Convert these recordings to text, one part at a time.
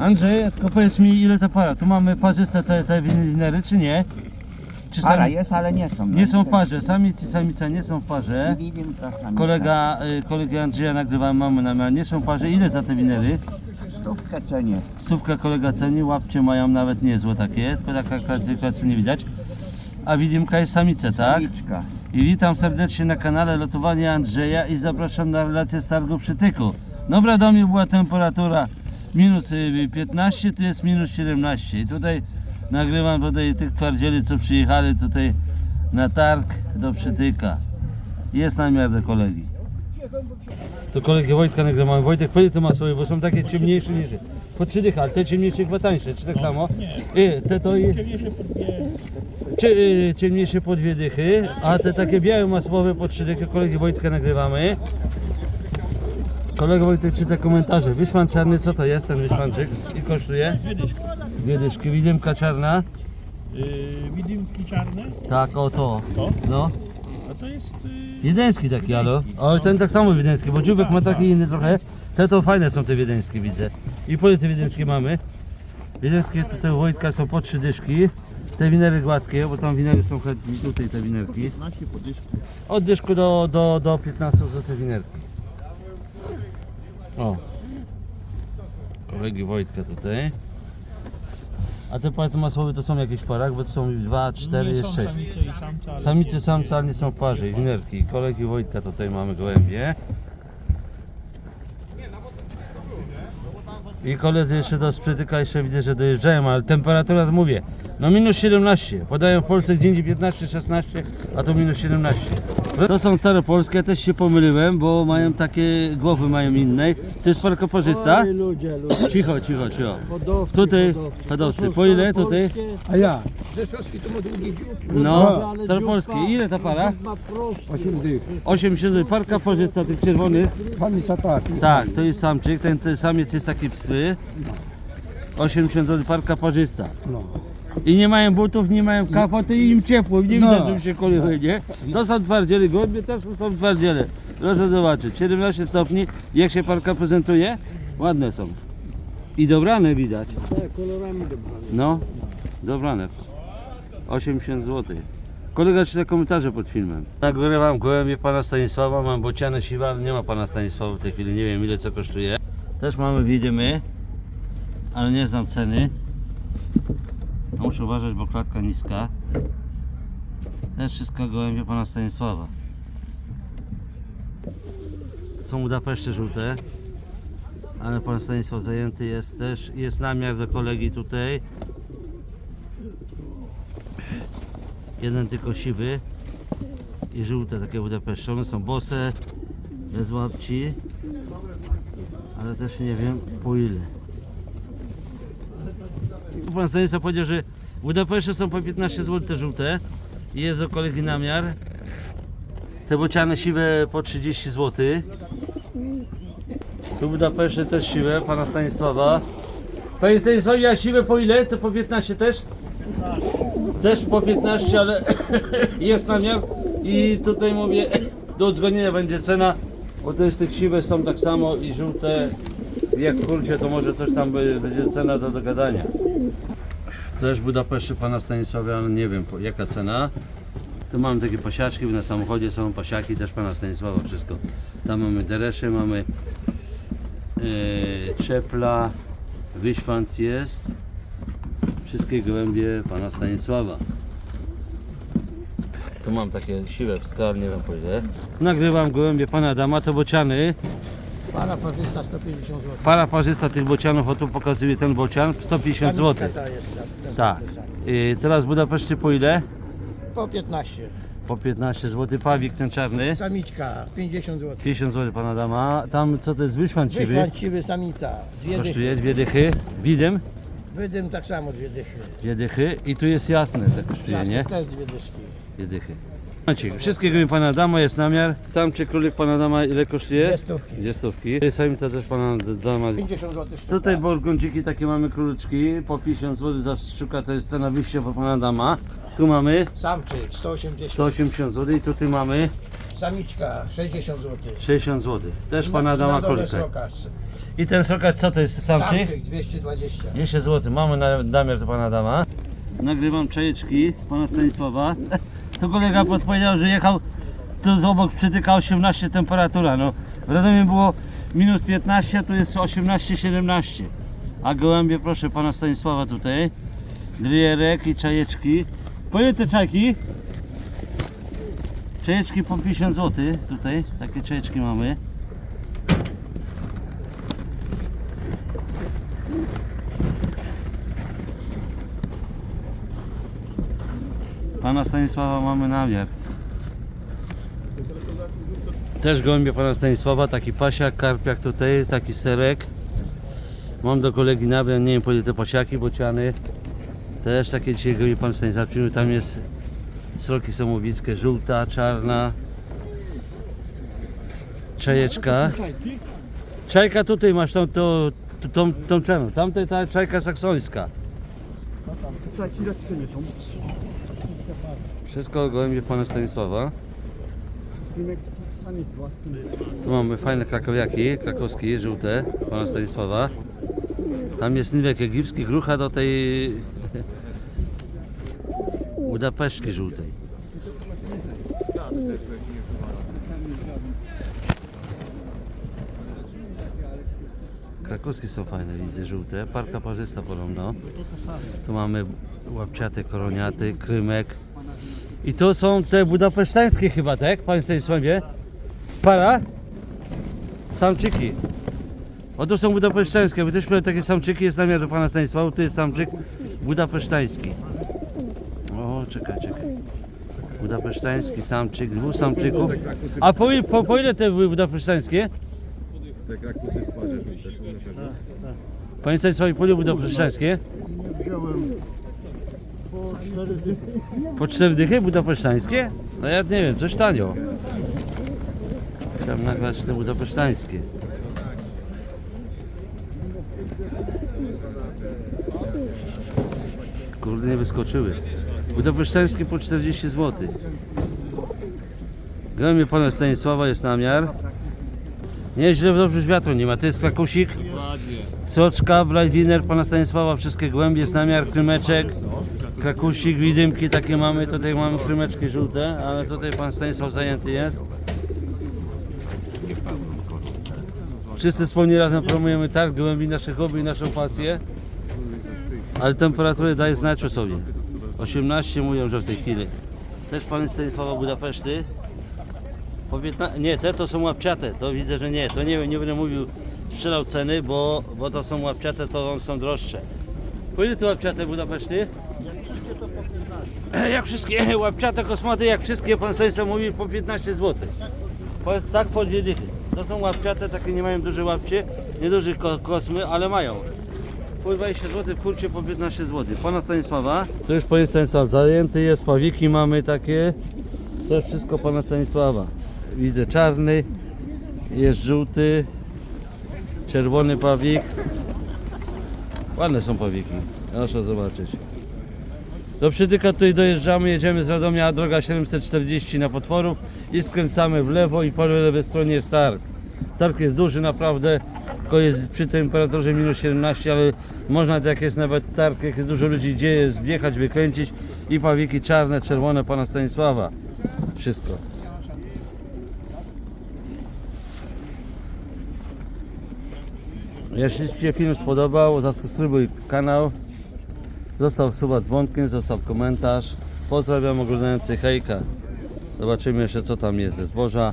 Andrzej, tylko powiedz mi ile ta para. Tu mamy parzyste te, te winery, czy nie? Czy Para sami, jest, ale nie są. nie są w parze, samiec i samica nie są w parze. Widzimy to sami. Kolega, y, kolega Andrzeja nagrywamy, mamy namiar, nie są w parze. Ile za te winery? Stówkę cenię. Stówka kolega ceni, łapcie mają nawet niezłe takie, tylko taka klasyfikacja nie widać. A widimka jest samica, tak? Samiczka. I witam serdecznie na kanale Lotowanie Andrzeja i zapraszam na relację z targu przytyku. No w Radomiu była temperatura minus y, 15, tu jest minus 17 i tutaj nagrywam tutaj tych twardzieli co przyjechali tutaj na targ do przytyka. Jest namiar do kolegi. To kolegi Wojtka nagrywamy. Wojtek, powiedz to ma swoje, bo są takie ciemniejsze niż... Po trzy dychy, ale te ciemniejsze chyba tańsze, czy tak samo? Nie. Te to i... Cie, y, ciemniejsze po dwie dychy, a te takie białe masłowe po trzy dychy kolegi Wojtka nagrywamy. Kolega Wojtek czyta komentarze. Wyszwan czarny, co to jest ten wyszwanczyk? I kosztuje? Dwie dyszki. Dwie dyszki. Widymka czarna? Yy, widymki czarne, Tak, o to. To? No. a to jest yy, Wiedeński taki, alo. O, ten tak samo wiedeński, bo dziubek ma taki inny trochę. Te to fajne są te wiedeńskie, widzę. I po ile te wiedeńskie mamy? Wiedeńskie tutaj u Wojtka są po trzy dyszki. Te winery gładkie, bo tam winery są chętnie, tutaj te winerki. 15 podyszki. Od dyszku do, do, do 15 za te winerki. O. Kolegi Wojtka tutaj. A te płaty masłowe to są jakieś parach, bo to są 2, 4, Nie jest są 6. samice i samce, ale Samice, nie- samce, ale nie są w parze. Winerki. Kolegi Wojtka tutaj mamy gołębie. I koledzy jeszcze do sprytyka jeszcze widzę, że dojeżdżają, ale temperatura mówię. No minus 17. Podają w Polsce gdzie indziej 15, 16, a tu minus 17. To są stare polskie, też się pomyliłem, bo mają takie głowy mają inne. To jest parka parzysta? Oj, ludzie, ludzie. Cicho, cicho, cicho. Hodowcy, Tutaj hodowcy. To Po ile tutaj? staropolskie. A ja? No, ale staropolskie. dzióbka- Ile ta para? Ma prosty. 8 dych. 80 zł. Parka parzysta tych czerwonych. Samica tak. Tak, to jest samczyk, ten, ten samiec jest taki psy. 80 zł parka parzysta. No. I nie mają butów, nie mają kapoty i im ciepło, nie No. widać, żeby się koliły, nie? To są twardziele, gołębie też są twardziele. Proszę zobaczyć, 17 stopni, jak się parka prezentuje? Ładne są. I dobrane widać. Tak, kolorami dobrane. No, dobrane. 80 zł. Kolega czyta komentarze pod filmem. Nagrywam gołębie pana Stanisława, mam bociane siwe, ale nie ma pana Stanisława w tej chwili, nie wiem ile co kosztuje. Też mamy widzimy, ale nie znam ceny. Muszę uważać, bo klatka niska. Też wszystko gołębie pana Stanisława. Są Budapeszcze żółte, ale pan Stanisław zajęty jest też. Jest namiar do kolegi tutaj. Jeden tylko siwy i żółte takie Budapeszcze. One są bose, bez łapci, ale też nie wiem po ile. Pan Stanisław powiedział, że Budapeszcze są po 15 zł te żółte i jest do kolegi namiar. Te bociane siwe po 30 zł. Tu Budapeszcze też siwe, pana Stanisława. Panie Stanisławie, a siwe po ile? To po 15 też? Też po 15, ale jest namiar i tutaj mówię, do odzwonienia będzie cena, bo to jest tych siwe są tak samo i żółte, jak w kurcie to może coś tam będzie cena do dogadania. Też Budapeszty pana Stanisława, ale nie wiem po- jaka cena. Tu mamy takie pasiaczki, na samochodzie są pasiaki też pana Stanisława, wszystko. Tam mamy deresze, mamy e, czepla, wyśwanc jest. Wszystkie gołębie pana Stanisława. Tu mam takie siwe wstar, nie wiem po ile. Nagrywam gołębie pana Adama, to bociany. Para parzysta 150 zł. Para parzysta tych bocianów, o tu pokazuje ten bocian, 150 zł. Jest Tak. I teraz w Budapeszcie po ile? Po 15. Po 15 zł. Pawik ten czarny. Samiczka 50 zł. 50 zł pana dama. Tam co to jest? Wyszłan siwy samica. Dwie dychy. Kosztuje dwie dychy. Widym Wydym tak samo dwie dychy. dwie dychy. I tu jest jasne, to kosztuje, Jasne, nie? też dwie dyszki. Dwie dychy. Wszystkiego mi pana dama jest namiar. Tam czy królik pana dama ile kosztuje? Dwie stówki. Dwie stówki. Sami to też pana dama. 50 zł sztuka. Tutaj burgundczyki takie mamy króliczki po 50 zł za sztuka to jest cena wyjściowa pana dama. Tu mamy Samczyk 180. 180 zł i tutaj mamy Samiczka 60 zł. 60 zł. Też pana dama srokacz. I ten srokacz co to jest? Samczyk? Samczyk 220. 10 zł. Mamy na namiar do pana dama. Nagrywam czajeczki pana Stanisława. To kolega podpowiedział, że jechał tu z obok przytyka 18 temperatura. No, w Radomiu było minus 15, a tu jest 18-17. A gołębie proszę pana Stanisława tutaj. Drierek i czajeczki. Po te czajki? Czajeczki po 50 zł tutaj. Takie czajeczki mamy. Pana Stanisława mamy namiar. Też gołębie pana Stanisława, taki pasiak, karpiak tutaj, taki serek. Mam do kolegi namiar, nie wiem po ile te pasiaki, bociany. Też takie dzisiaj gołębie pan Stanisław przyjął. Tam jest sroki samowickie, żółta, czarna. Czajeczka. Czajka tutaj masz tą, tą, tą, tą, tą czarną. Tamtej ta czajka saksońska. Wszystko gołębie pana Stanisława. Tu mamy fajne krakowiaki, krakowskie, żółte, pana Stanisława. Tam jest nywek egipski, grucha do tej Budapeszki żółtej. Krakowskie są fajne, widzę, żółte. Parka parzysta podobno. Tu mamy łapciaty, koroniaty, krymek. I to są te budapesztańskie chyba, tak? Panie Stanisławie? Para? Samczyki. O to są budapesztańskie, bo też miałem takie samczyki, jest namiar do pana Stanisława, tu jest samczyk budapesztański. O, czekaj, czekaj. Budapesztański samczyk, dwóch samczyków. A po, po, po ile te były budapesztańskie? Te krakusy w parze. Panie Stanisławie, po ile budapesztańskie? Po cztery dychy budapesztańskie? No ja nie wiem, coś tanio. Chciałem nagrać te budapesztańskie. Kurde, nie wyskoczyły. Budapesztańskie po 40 zł. Gremie pana Stanisława jest namiar. Nieźle, dobrze wiatru nie ma. To jest klakusik. Soczka, Blajwiner, pana Stanisława, wszystkie głębie, jest namiar, krymeczek, krakusik, widymki takie mamy, tutaj mamy krymeczki żółte, ale tutaj pan Stanisław zajęty jest. Wszyscy wspólnie razem promujemy targ gołębi, nasze hobby i naszą pasję, ale temperatury daje znać o sobie. 18 mówią, że w tej chwili. Też pan Stanisława Budapeszty. Po 15, nie, te to są łapciate, to widzę, że nie, to nie, nie będę mówił, strzelał ceny, bo, bo to są łapciate, to one są droższe. Po ile te łapciate Budapeszty? Jak wszystkie łapciate kosmaty, jak wszystkie, pan Stanisław mówi, po 15 zł. Po, tak po dwie. To są łapciate, takie nie mają duże łapcie, nieduże ko kosmy, ale mają. Po 20 zł, kurcie po 15 zł. Pana Stanisława. To już pan Stanisław zajęty jest, pawiki mamy takie. To jest wszystko pana Stanisława. Widzę czarny, jest żółty, czerwony pawik. Ładne są pawiki, proszę zobaczyć. Do Przytyka tutaj dojeżdżamy, jedziemy z Radomia, droga 740 na Potworów i skręcamy w lewo i po lewej stronie jest targ. Targ jest duży naprawdę, tylko jest przy temperaturze minus 17, ale można tak jest nawet targ, jak jest dużo ludzi, gdzie jest wjechać, wykręcić i pawiki czarne, czerwone pana Stanisława. Wszystko. Jeśli Ci się film spodobał, zasubskrybuj kanał, zostaw suba dzwonkiem, zostaw komentarz. Pozdrawiam oglądających hejka. Zobaczymy jeszcze co tam jest ze zboża.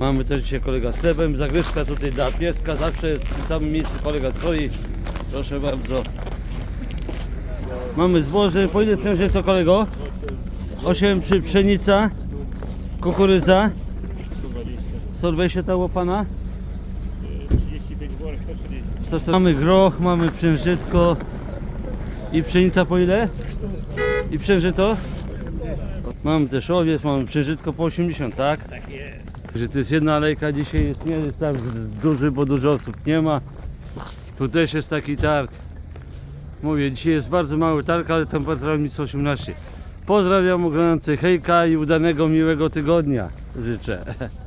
Mamy też dzisiaj kolega z chlebem, zagryzka tutaj dla pieska, zawsze jest w tym samym miejscu kolega stoi. Proszę bardzo. Mamy zboże, po ile to kolego? 8 przy pszenica, kukurydza. 120 ta łopana? 35 worek, 140. 140. Mamy groch, mamy przężytko i pszenica po ile? I przężyto? Mamy też owiec, mamy przężytko po 80, tak? Tak jest. Że to jest jedna alejka, dzisiaj jest nie jest tak duży, bo dużo osób nie ma. Tu też jest taki targ. Mówię, dzisiaj jest bardzo mały targ, ale temperatura minus 18. Pozdrawiam oglądających hejka i udanego miłego tygodnia życzę.